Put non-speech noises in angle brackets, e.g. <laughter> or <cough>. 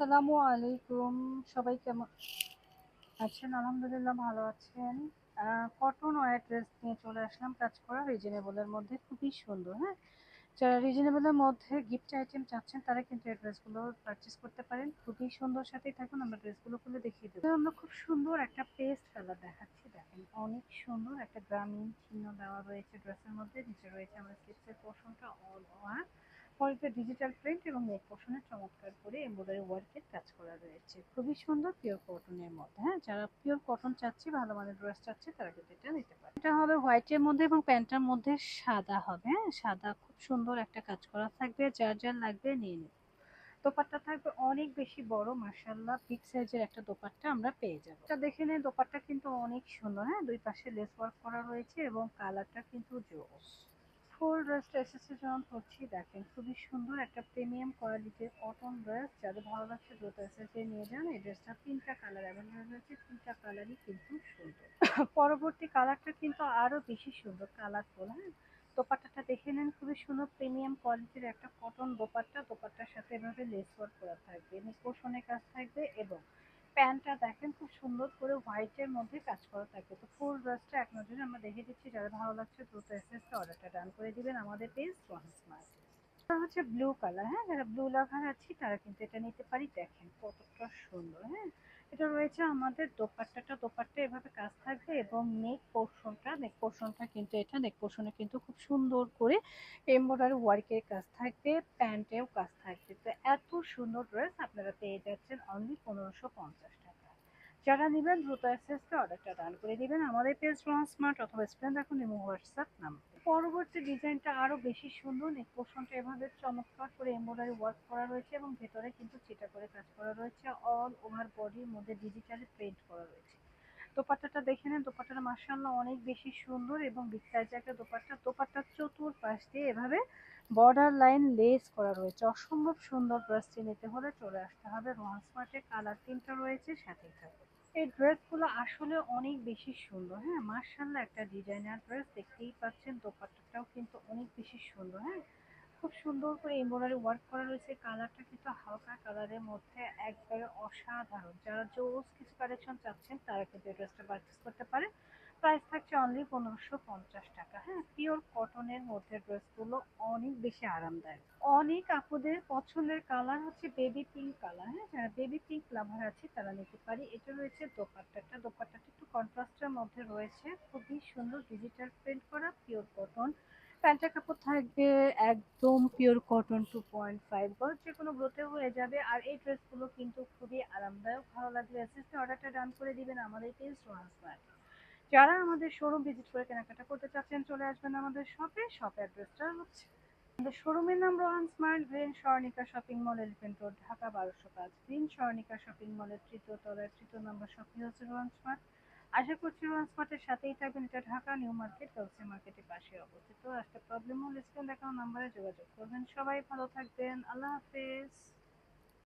আসসালামু আলাইকুম। সবাই কেমন আছেন? আলহামদুলিল্লাহ ভালো আছেন। কটন ওয়ার ড্রেস নিয়ে চলে আসলাম। কাজ করা রিজনেবলের মধ্যে খুবই সুন্দর হ্যাঁ? যারা রিজনেবলের মধ্যে গিফট আইটেম চাচ্ছেন, তারা কিন্তু এই ড্রেসগুলো পারচেস করতে পারেন। খুবই সুন্দর সাথেই থাকুন। আমরা ড্রেসগুলো খুলে দেখিয়ে দেবো। আমরা খুব সুন্দর একটা পেস্ট কালার দেখাচ্ছি। দেখেন, অনেক সুন্দর একটা গ্রামীণ চিহ্ন দেওয়া রয়েছে ড্রেসের মধ্যে। নিচে রয়েছে আমার স্লিপসের পোর্শনটা পরেতে ডিজিটাল প্রিন্ট এবং নেক পোর্শনে চমৎকার করে এমব্রয়ডারি ওয়ার্কের কাজ করা রয়েছে। খুবই সুন্দর পিওর কটনের মধ্যে হ্যাঁ? যারা পিওর কটন চাচ্ছে, ভালো মানের ড্রেস চাচ্ছে, তারা কিন্তু এটা নিতে পারে। এটা হবে হোয়াইটের মধ্যে এবং প্যান্টটার মধ্যে সাদা হবে হ্যাঁ? সাদা খুব সুন্দর একটা কাজ করা থাকবে, যার যার লাগবে নিয়ে নেব দোপাট্টা থাকবে অনেক বেশি বড় মার্শাল্লাহ বিগ সাইজের একটা দোপাট্টা আমরা পেয়ে যাব। এটা দেখে নিন, দোপাট্টা কিন্তু অনেক সুন্দর হ্যাঁ? দুই পাশে লেস ওয়ার্ক করা রয়েছে এবং কালারটা কিন্তু জোস। ফুল ড্রেসটা এসেছে যখন পরছি, দেখেন খুবই সুন্দর একটা প্রিমিয়াম কোয়ালিটির কটন ড্রেস যাদের ভালো লাগছে দ্রুত এসেছে নিয়ে যান, এই ড্রেসটা তিনটা কালার অ্যাভেলেবেল রয়েছে, তিনটা কালারই কিন্তু সুন্দর। <coughs> পরবর্তী কালারটা কিন্তু আরও বেশি সুন্দর কালারফুল হ্যাঁ? দোপাট্টাটা দেখে নেন, খুবই সুন্দর প্রিমিয়াম কোয়ালিটির একটা কটন দোপাট্টা। দোপাট্টার সাথে এভাবে লেস ওয়ার্ক করা থাকবে নিকোশনের কাজ থাকবে এবং প্যান্টটা দেখেন, খুব সুন্দর করে হোয়াইটের মধ্যে কাজ করা থাকে। তো ফুল ড্রেসটা এক নজরে আমরা দেখে দিচ্ছি। যারা ভালো লাগছে, দ্রুত এসএসটা অর্ডারটা ডান করে দিবেন। আমাদের পেজ ওয়ান স্মার্ট হচ্ছে ব্লু কালার হ্যাঁ? যারা ব্লু লাভার আছি, তারা কিন্তু এটা নিতে পারি। দেখেন কতটা সুন্দর হ্যাঁ? এটা রয়েছে আমাদের দোপাট্টাটা। দোপাট্টা এভাবে কাজ থাকবে এবং নেক পোর্শনটা নেক পোর্শনটা কিন্তু এটা নেক পোর্শনে কিন্তু খুব সুন্দর করে এমব্রয়ডারি ওয়ার্কের কাজ থাকবে, প্যান্টেও কাজ থাকবে। তো এত সুন্দর ড্রেস আপনারা পেয়ে যাচ্ছেন অনলি পনেরোশো পঞ্চাশ টাকা। যারা নেবেন, দ্রুত অ্যাসেসকে অর্ডারটা ডান করে দিবেন। আমাদের পেজ রন স্মার্ট অথবা স্ক্রিন দেখুন এবং হোয়াটসঅ্যাপ নাম্বার পরবর্তী ডিজাইনটা আরও বেশি সুন্দর নেক পোর্শনটা এভাবে চমৎকার করে এমব্রয়ডারি ওয়ার্ক করা রয়েছে এবং ভেতরে কিন্তু চিটা করে কাজ করা রয়েছে। অল ওভার বডির মধ্যে ডিজিটালি প্রিন্ট করা রয়েছে। দোপাট্টাটা দেখে নেন, দোপাট্টাটা মার্শাল্লাহ অনেক বেশি সুন্দর এবং সাইজের একটা দোপাট্টা। দোপাট্টার চতুর পাশ দিয়ে এভাবে বর্ডার লাইন লেস করা রয়েছে। অসম্ভব সুন্দর ড্রেসটি নিতে হলে চলে আসতে হবে। রোহান স্মার্টের কালার তিনটা রয়েছে সাথেই থাকবে এই ড্রেসগুলো আসলে অনেক বেশি সুন্দর হ্যাঁ? মার্শাল্লাহ একটা ডিজাইনার ড্রেস দেখতেই পাচ্ছেন, দোপাট্টাটাও কিন্তু অনেক বেশি সুন্দর হ্যাঁ? খুব সুন্দর করে এমব্রয়ডারি ওয়ার্ক করা রয়েছে। কালারটা কিন্তু হালকা কালারের মধ্যে একবারে অসাধারণ। যারা জোস কিছু কালেকশন চাচ্ছেন, তারা কিন্তু এই ড্রেসটা পারচেস করতে পারে। প্রাইস থাকছে অনলি পনেরোশো পঞ্চাশ টাকা। হ্যাঁ পিওর কটনের মধ্যে ড্রেসগুলো অনেক বেশি আরামদায়ক। অনেক আপুদের পছন্দের কালার হচ্ছে বেবি পিঙ্ক কালার হ্যাঁ যারা বেবি পিঙ্ক লাভার আছে, তারা নিতে পারি। এটা রয়েছে দোপাট্টাটা। দোপাট্টাটা একটু কন্ট্রাস্টের মধ্যে রয়েছে। খুবই সুন্দর ডিজিটাল প্রিন্ট করা পিওর কটন প্যান্টের কাপড় থাকবে একদম pure cotton two point five গজ যে কোনো গ্রোথে হয়ে যাবে। আর এই ড্রেসগুলো কিন্তু খুবই আরামদায়ক। ভালো লাগলে অ্যাসিস্টে অর্ডারটা ডান করে দিবেন আমাদের পেজ যারা আমাদের শোরুম ভিজিট করে কেনাকাটা করতে চাচ্ছেন চলে আসবেন আমাদের শপে শপ অ্যাড্রেসটা হচ্ছে আমাদের শোরুমের নাম Rohan smart green Swarnika shopping mall elephant road Dhaka, বারোশো পাঁচ। গ্রিন স্বর্ণিকা শপিং মলের তৃতীয় তলার তৃতীয় নম্বর শপই হচ্ছে রোহান স্মার্ট। আশা করছি রোহান স্মার্টের সাথেই থাকবেন। এটা ঢাকা, নিউ মার্কেট গার্লসি মার্কেটের পাশে অবস্থিত। একটা প্রবলেম হলে স্ক্রিন দেখানো নাম্বারে যোগাযোগ করবেন। সবাই ভালো থাকবেন। আল্লাহ হাফেজ।